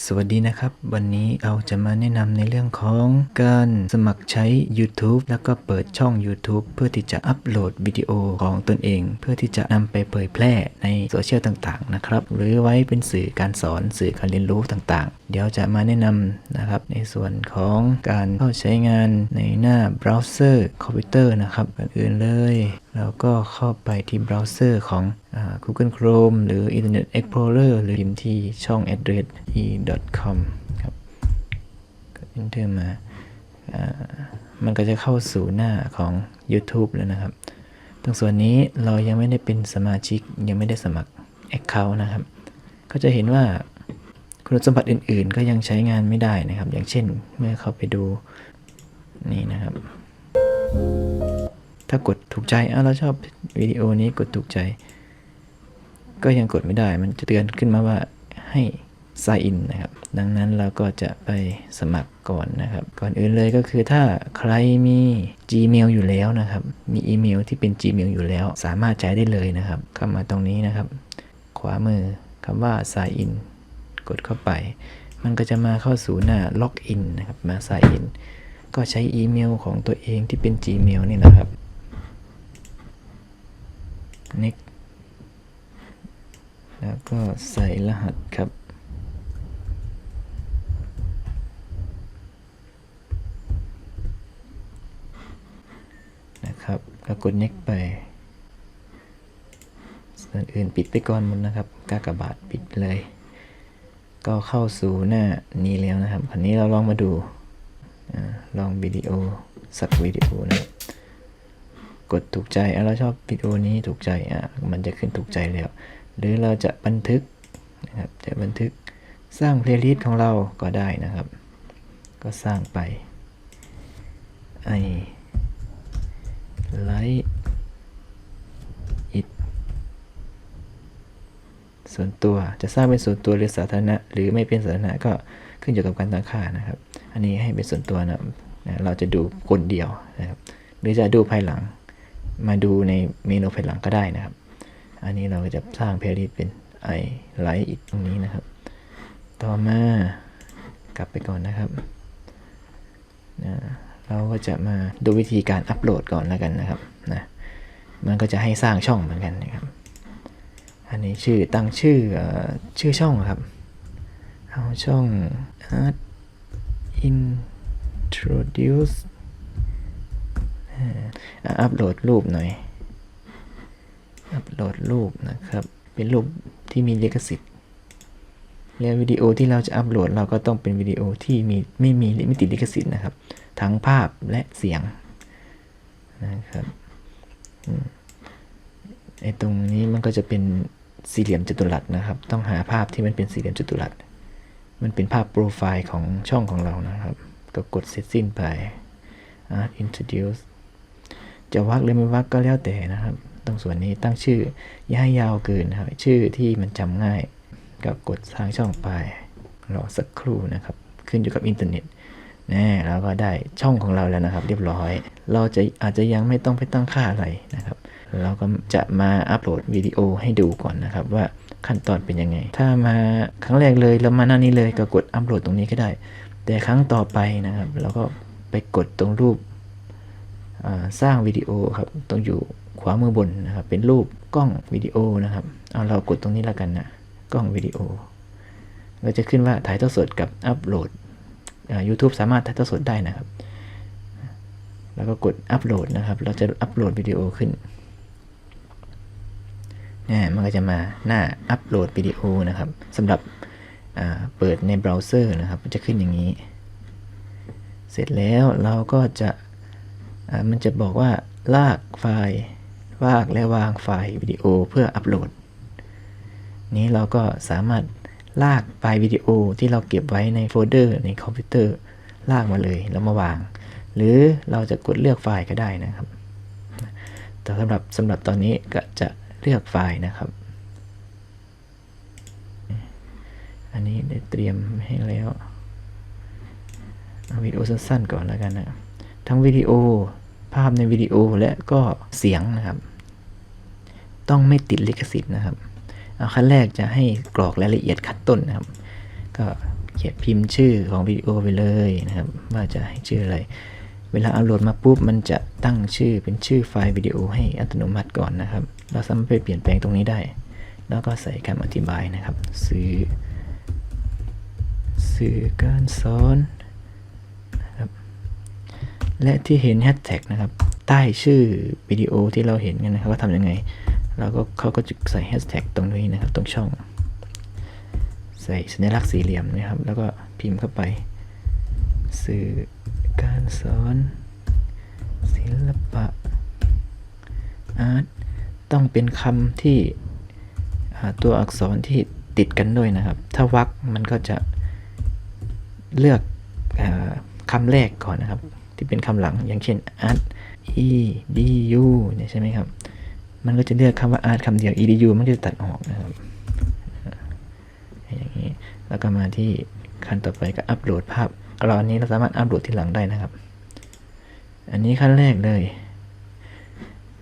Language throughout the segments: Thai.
สวัสดีนะครับ วันนี้เอาจะมาแนะนำในเรื่องของการสมัครใช้ YouTube แล้วก็เปิดช่อง YouTube เพื่อที่จะอัปโหลดวิดีโอของตนเอง เพื่อที่จะนำไปเผยแพร่ในโซเชียลต่างๆนะครับ หรือไว้เป็นสื่อการสอนสื่อการเรียนรู้ต่างๆ เดี๋ยวจะมาแนะนำนะครับในส่วนของการเข้าใช้งานในหน้าเบราว์เซอร์คอมพิวเตอร์นะครับก่อนอื่นเลยแล้วก็เข้าไปที่เบราว์เซอร์ของอ่า Google Chrome หรือ Internet Explorer หรือพิมพ์ที่ช่อง address e.com ครับก็ enter มาอ่ามันก็จะเข้าสู่หน้าของ YouTube แล้วนะครับ ตรงส่วนนี้เรายังไม่ได้เป็นสมาชิกยังไม่ได้สมัคร Account นะครับ ก็จะเห็นว่า คุณสมบัติอื่นๆ ก็ยังใช้งานไม่ได้นะครับ อย่างเช่นเมื่อเข้าไปดูนี่นะครับ ถ้ากดถูกใจอะเราชอบวิดีโอนี้กดถูกใจ ก็ยังกดไม่ได้ มันจะเตือนขึ้นมาว่าให้ sign in นะครับ ดังนั้นเราก็จะไปสมัครก่อนนะครับ ก่อนอื่นเลยก็คือถ้าใครมี Gmail อยู่แล้วนะครับ มีอีเมลที่เป็น Gmail อยู่แล้ว สามารถใช้ได้เลยนะครับ เข้ามาตรงนี้นะครับ ขวามือคำว่า sign in กดเข้าไป มันก็จะมาเข้าสู่หน้า log in นนะครับ มา sign in ก็ใช้อีเมลของตัวเองที่เป็น Gmail นี่นะครับ next แล้วก็ใส่รหัสครับนะครับก็กด next ไปส่วนอื่นปิดไปก่อนหมดนะครับกากบาทปิดเลย ก็เข้าสู่หน้านี้แล้วนะครับคราวนี้เราลองมาดูอลองวิดีโอสักวิดีโอนะกดถูกใจเราชอบวิดีโอนี้ถูกใจอะมันจะขึ้นถูกใจแล้ว หรือเราจะบันทึกนะครับจะบันทึกสร้างเพลย์ลิสต์ของเราก็ได้นะครับ ก็สร้างไปไอไลท์อิด ส่วนตัวจะสร้างเป็นส่วนตัวหรือสาธารณะ หรือไม่เป็นสาธารณะก็ขึ้นอยู่กับการตั้งค่านะครับ อันนี้ให้เป็นส่วนตัวนะเราจะดูคนเดียวนะครับ หรือจะดูภายหลัง มาดูในเมนูภายหลังก็ได้นะครับ อันนี้เราก็จะสร้างเพลย์ลิสต์เป็นไอไลท์อิดตรงนี้นะครับ ต่อมากลับไปก่อนนะครับนะเราก็จะมาดูวิธีการอัปโหลดก่อนแล้วกันนะครับนะมันก็จะให้สร้างช่องเหมือนกันนะครับ อันนี้ชื่อตั้งชื่อชื่อช่องครับ เอาช่อง art introduce อ่าอัปโหลดรูปหน่อย อัปโหลดรูปนะครับ เป็นรูปที่มีลิขสิทธิ์แล้ววิดีโอที่เราจะอัปโหลดเราก็ต้องเป็นวิดีโอที่มีไม่มีไม่ติดลิขสิทธิ์นะครับ ทั้งภาพและเสียงนะครับไอตรงนี้มันก็จะเป็น สี่เหลี่ยมจัตุรัสนะครับ ต้องหาภาพที่มันเป็นสี่เหลี่ยมจัตุรัส มันเป็นภาพโปรไฟล์ของช่องของเรานะครับ ก็กดเสร็จสิ้นไป Art Introduce จะวักหรือไม่วักก็แล้วแต่นะครับ ตรงส่วนนี้ตั้งชื่อย่ายาวเกินนะครับ ชื่อที่มันจำง่าย ก็กดสร้างช่องไป รอสักครู่นะครับ ขึ้นอยู่กับอินเทอร์เน็ตแน่แล้วก็ได้ช่องของเราแล้วนะครับ เรียบร้อย เราจะอาจจะยังไม่ต้องไปตั้งค่าอะไรนะครับ เราก็จะมาอัปโหลดวิดีโอให้ดูก่อนนะครับว่าขั้นตอนเป็นยังไง ถ้ามาครั้งแรกเลยแล้วมาหน้านี้เลยก็กดอัปโหลดตรงนี้ก็ได้ แต่ครั้งต่อไปนะครับเราก็ไปกดตรงรูปสร้างวิดีโอครับต้องอยู่ขวามือบนนะครับ เป็นรูปกล้องวิดีโอนะครับเอาเรากดตรงนี้แล้วกันนะกล้องวิดีโอก็จะขึ้นว่าถ่ายทอดสดกับอัปโหลด YouTube สามารถถ่ายทอดสดได้นะครับ แล้วก็กดอัปโหลดนะครับ เราจะอัปโหลดวิดีโอขึ้น มันก็จะมาหน้าอัปโหลดวิดีโอนะครับสำหรับเปิดในเบราว์เซอร์นะครับมันจะขึ้นอย่างนี้ เสร็จแล้วเราก็จะมันจะบอกว่าลากไฟล์ลากและวางไฟล์วิดีโอเพื่ออัปโหลด นี้เราก็สามารถลากไฟล์วิดีโอที่เราเก็บไว้ในโฟลเดอร์ในคอมพิวเตอร์ลากมาเลยแล้วมาวาง หรือเราจะกดเลือกไฟล์ก็ได้นะครับแต่สำหรับสำหรับตอนนี้ก็จะ เลือกไฟล์นะครับ อันนี้ได้เตรียมให้แล้วเอาวิดีโอสั้นๆก่อนแล้วกันนะทั้งวิดีโอภาพในวิดีโอและก็เสียงนะครับ ต้องไม่ติดลิขสิทธิ์นะครับเอาขั้นแรกจะให้กรอกรายละเอียดขั้นต้นนะครับ ก็เขียนพิมพ์ชื่อของวิดีโอไปเลยนะครับ ว่าจะให้ชื่ออะไร เวลาอัปโหลดมาปุ๊บมันจะตั้งชื่อเป็นชื่อไฟล์วิดีโอให้อัตโนมัติก่อนนะครับ เราสามารถไปเปลี่ยนแปลงตรงนี้ได้ แล้วก็ใส่คำอธิบายนะครับ สื่อ สื่อการสอนนะครับ และที่เห็นแฮชแท็กนะครับ ใต้ชื่อวิดีโอที่เราเห็นกันนะครับว่าทำยังไง เราก็เขาก็จะใส่แฮชแท็กตรงนี้นะครับ ตรงช่อง ใส่สัญลักษณ์สี่เหลี่ยมนะครับ แล้วก็พิมพ์เข้าไป สื่อการสอน ศิลปะอาร์ต ต้องเป็นคำที่ตัวอักษรที่ติดกันด้วยนะครับ ถ้าวรรคมันก็จะเลือกอคำแรกก่อนนะครับ ที่เป็นคำหลังอย่างเช่น art e d u เนี่ยใช่ไหมครับ มันก็จะเลือกคำว่า art คำเดียว e d u มันก็จะตัดออกนะครับอย่างนี้แล้วก็มาที่ขั้นต่อไปก็อัปโหลดภาพเราอันนี้เราสามารถอัปโหลดที่หลังได้นะครับ อันนี้ขั้นแรกเลย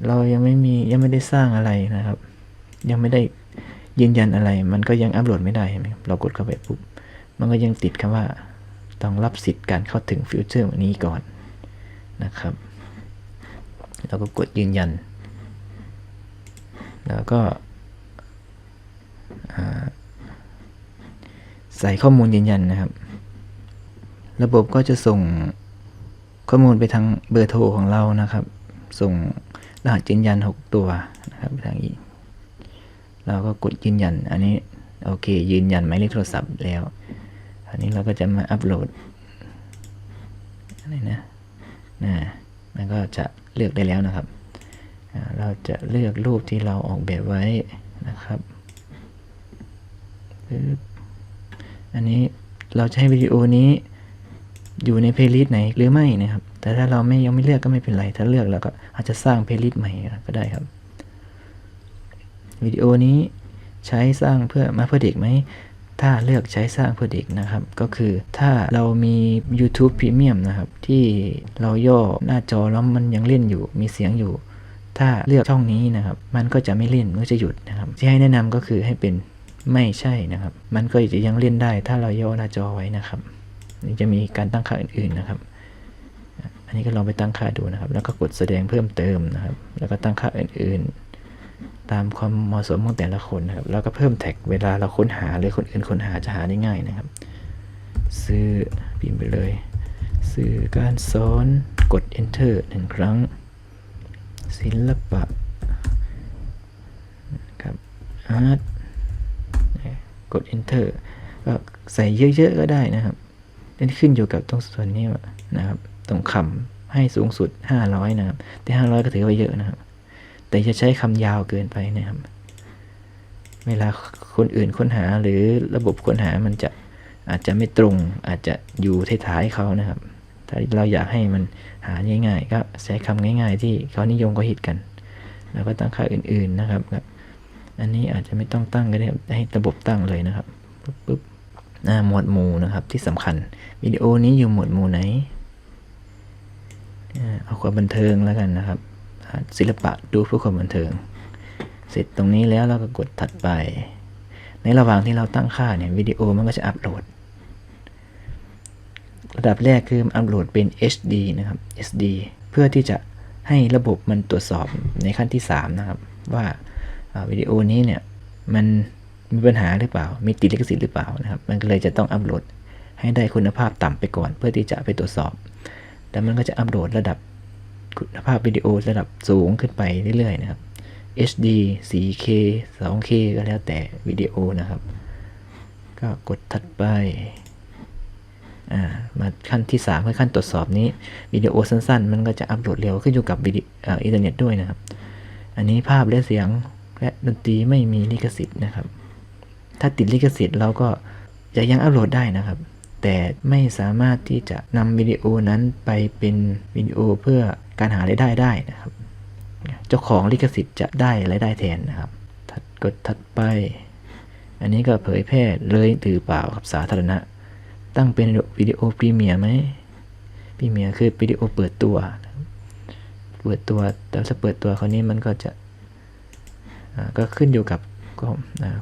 เรายังไม่มียังไม่ได้สร้างอะไรนะครับ ยังไม่ได้ยืนยันอะไร มันก็ยังอัปโหลดไม่ได้เห็นไหมครับเรากดเข้าไปปุ๊บมันก็ยังติดคำว่าต้องรับสิทธิ์การเข้าถึงฟิวเจอร์นี้ก่อนนะครับเราก็กดยืนยัน แล้วก็ใส่ข้อมูลยืนยันนะครับ ระบบก็จะส่งข้อมูลไปทางเบอร์โทรของเรานะครับ ส่ง รหัสยืนยัน 6 ตัวนะครับทางอีกเราก็กดยืนยัน อันนี้โอเค ยืนยันหมายเลขโทรศัพท์แล้วอันนี้เราก็จะมาอัปโหลดอะไรนะนะมันก็จะเลือกได้แล้วนะครับ เราจะเลือกรูปที่เราออกแบบไว้นะครับอันนี้เราให้วิดีโอนี้ อยู่ในเพลย์ลิสต์ไหนหรือไม่นะครับ แต่ถ้าเราไม่ยังไม่เลือกก็ไม่เป็นไร ถ้าเลือกเราก็อาจจะสร้างเพลย์ลิสต์ใหม่ก็ได้ครับ วิดีโอนี้ใช้สร้างเพื่อมาเพื่อเด็กไหม ถ้าเลือกใช้สร้างเพื่อเด็กนะครับ ก็คือถ้าเรามี YouTube Premium นะครับ ที่เราย่อหน้าจอแล้วมันยังเล่นอยู่ มีเสียงอยู่ ถ้าเลือกช่องนี้นะครับ มันก็จะไม่เล่นมันจะหยุดนะครับ ที่ให้แนะนำก็คือให้เป็นไม่ใช่นะครับ มันก็จะยังเล่นได้ถ้าเราย่อหน้าจอไว้นะครับ นี่จะมีการตั้งค่าอื่นๆนะครับ อันนี้ก็ลองไปตั้งค่าดูนะครับ แล้วก็กดแสดงเพิ่มเติมนะครับ แล้วก็ตั้งค่าอื่นๆ ตามความเหมาะสมของแต่ละคนนะครับ แล้วก็เพิ่มแท็กเวลาเราค้นหาหรือคนอื่นค้นหาจะหาได้ง่ายนะครับ ซื้อพิมพ์ไปเลย สื่อการสอนกด enter หนึ่งครั้ง ศิลปะนะครับ art กด enter ก็ใส่เยอะๆก็ได้นะครับ นี่ขึ้นอยู่กับตรงส่วนนี้นะครับ ตรงคำให้สูงสุด 500 นะครับ แต่ 500 ก็ถือว่าเยอะนะครับ แต่จะใช้คำยาวเกินไปนะครับ เวลาคนอื่นค้นหาหรือระบบค้นหามันจะอาจจะไม่ตรง อาจจะอยู่ท้ายๆเขานะครับ ถ้าเราอยากให้มันหาง่ายๆ ก็ใช้คำง่าย ๆ ที่เขานิยมก็ฮิตกัน แล้วก็ตั้งค่าอื่นๆนะครับ อันนี้อาจจะไม่ต้องตั้งก็ได้ให้ระบบตั้งเลยนะครับ ปุ๊บ หมวดหมู่นะครับที่สำคัญวิดีโอนี้อยู่หมวดหมู่ไหนเอาความบันเทิงแล้วกันนะครับ ศิลปะดูเพื่อความบันเทิง เสร็จตรงนี้แล้วเราก็กดถัดไป ในระหว่างที่เราตั้งค่าเนี่ยวิดีโอมันก็จะอัปโหลด ระดับแรกคืออัปโหลดเป็น HD นะครับ SD เพื่อที่จะให้ระบบมันตรวจสอบในขั้นที่ 3 นะครับ ว่าวิดีโอนี้เนี่ยมัน มีปัญหาหรือเปล่า มีติดลิขสิทธิ์หรือเปล่านะครับ มันก็เลยจะต้องอัปโหลดให้ได้คุณภาพต่ำไปก่อน เพื่อที่จะไปตรวจสอบ แล้วมันก็จะอัปโหลดระดับคุณภาพวิดีโอระดับสูงขึ้นไปเรื่อยๆนะครับ HD 4K 2K ก็แล้วแต่วิดีโอนะครับ ก็กดถัดไป อ่า มาขั้นที่ 3 คือขั้นตรวจสอบนี้วิดีโอสั้น ๆ มันก็จะอัปโหลดเร็วขึ้นอยู่กับวิดีอินเทอร์เน็ตด้วยนะครับ อันนี้ภาพและเสียงและดนตรีไม่มีลิขสิทธิ์นะครับ ถ้าติดลิขสิทธิ์เราก็จะยังอัปโหลดได้นะครับ แต่ไม่สามารถที่จะนำวิดีโอนั้นไปเป็นวิดีโอเพื่อการหารายได้ได้นะครับ เจ้าของลิขสิทธิ์จะได้รายได้แทนนะครับ ถัดกดถัดไป อันนี้ก็เผยแพร่เลยหรือเปล่ากับสาธารณะ ตั้งเป็นวิดีโอพรีเมียร์ไหมพรีเมียร์คือวิดีโอเปิดตัว เปิดตัวแต่ถ้าเปิดตัวคราวนี้มันก็จะก็ขึ้นอยู่กับ ก็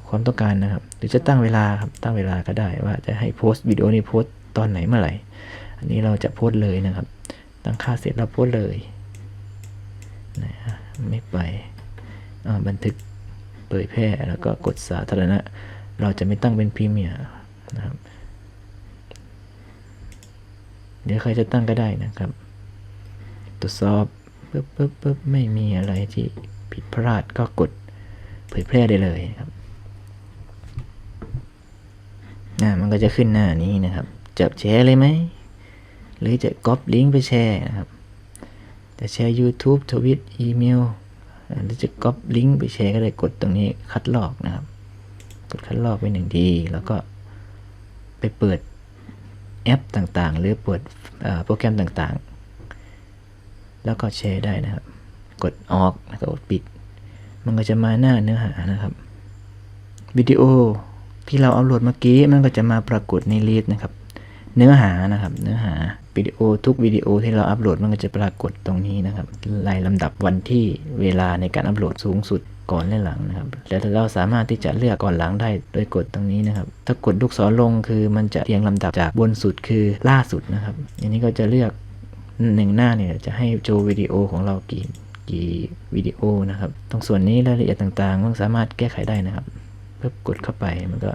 ความต้องการนะครับ หรือจะตั้งเวลาครับตั้งเวลาก็ได้ว่าจะให้โพสต์วิดีโอนี้โพสต์ตอนไหนเมื่อไหร่ อันนี้เราจะโพสต์เลยนะครับ ตั้งค่าเสร็จเราโพสต์เลยนะฮะไม่ไปบันทึกเผยแพร่แล้วก็กดสาธารณะ เราจะไม่ตั้งเป็นพรีเมียร์นะครับเดี๋ยวใครจะตั้งก็ได้นะครับตรวจสอบปึ๊บปึ๊บปึ๊บไม่มีอะไรที่ผิดพลาดก็กด เผยแพร่ได้เลยครับอ่ามันก็จะขึ้นหน้านี้นะครับ จะแชร์เลยไหม หรือจะก๊อปลิงก์ไปแชร์นะครับ จะแชร์ YouTube ทวิตอีเมลหรือจะก๊อปลิงก์ไปแชร์ก็ได้กดตรงนี้คัดลอกนะครับ กดคัดลอกไว้หนึ่งที แล้วก็ไปเปิดแอปต่างๆ หรือเปิดโปรแกรมต่างๆ แล้วก็แชร์ได้นะครับ กดออกแล้วก็กดปิด มันก็จะมาหน้าเนื้อหานะครับวิดีโอที่เราอัปโหลดเมื่อกี้มันก็จะมาปรากฏในลิสต์นะครับ เนื้อหานะครับ เนื้อหาวิดีโอทุกวิดีโอที่เราอัปโหลดมันก็จะปรากฏตรงนี้นะครับรายลำดับวันที่เวลาในการอัปโหลดสูงสุดก่อนและหลังนะครับแล้วเราสามารถที่จะเลือกก่อนหลังได้โดยกดตรงนี้นะครับ ถ้ากดลูกศรลงคือมันจะเรียงลำดับจากบนสุดคือล่าสุดนะครับ อันนี้ก็จะเลือกหนึ่งหน้าเนี่ยจะให้โชว์วิดีโอของเรากี่ กี่วิดีโอนะครับ ตรงส่วนนี้รายละเอียดต่างๆมันสามารถแก้ไขได้นะครับเพิ่มกดเข้าไปมันก็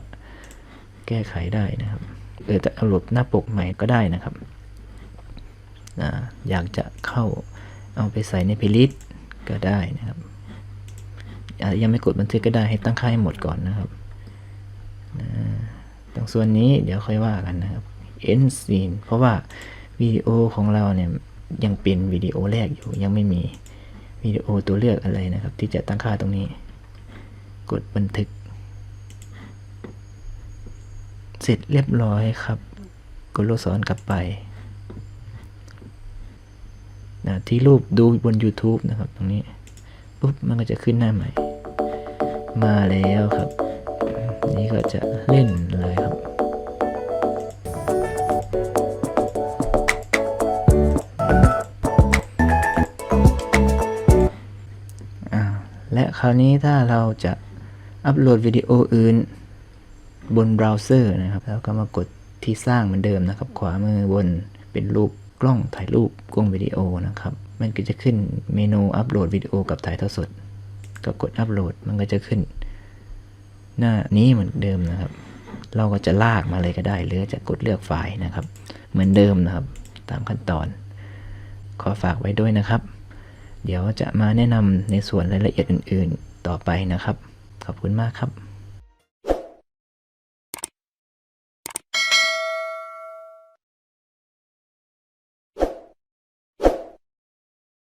แก้ไขได้นะครับเออแต่เอาลบหน้าปกใหม่ก็ได้นะครับอ่าอยากจะเข้าเอาไปใส่ในเพลย์ลิสต์ก็ได้นะครับยังไม่กดบันทึกก็ได้ให้ตั้งค่าให้หมดก่อนนะครับอ่าตรงส่วนนี้เดี๋ยวค่อยว่ากันนะครับ end scene เพราะว่าวิดีโอของเราเนี่ยยังเป็นวิดีโอแรกอยู่ยังไม่มี วิดีโอตัวเลือกอะไรนะครับ ที่จะตั้งค่าตรงนี้ กดบันทึก เสร็จเรียบร้อยครับ กดลูกศรกลับไปนะที่รูปดูบน YouTube นะครับ ตรงนี้ปุ๊บมันก็จะขึ้นหน้าใหม่ มาแล้วครับ นี่ก็จะเล่นเลยครั คราวนี้ถ้าเราจะอัปโหลดวิดีโออื่นบนเบราว์เซอร์นะครับ แล้วก็มากดที่สร้างเหมือนเดิมนะครับ ขวามือบนเป็นรูปกล้องถ่ายรูปกล้องวิดีโอนะครับ มันก็จะขึ้นเมนูอัปโหลดวิดีโอกับถ่ายทอดสด ก็กดอัปโหลดมันก็จะขึ้น หน้านี้เหมือนเดิมนะครับ เราก็จะลากมาเลยก็ได้ หรือจะกดเลือกไฟล์นะครับ เหมือนเดิมนะครับ ตามขั้นตอน ขอฝากไว้ด้วยนะครับ เดี๋ยวจะมาแนะนำในส่วนรายละเอียดอื่น ๆ ต่อไปนะครับ ขอบคุณมากครับ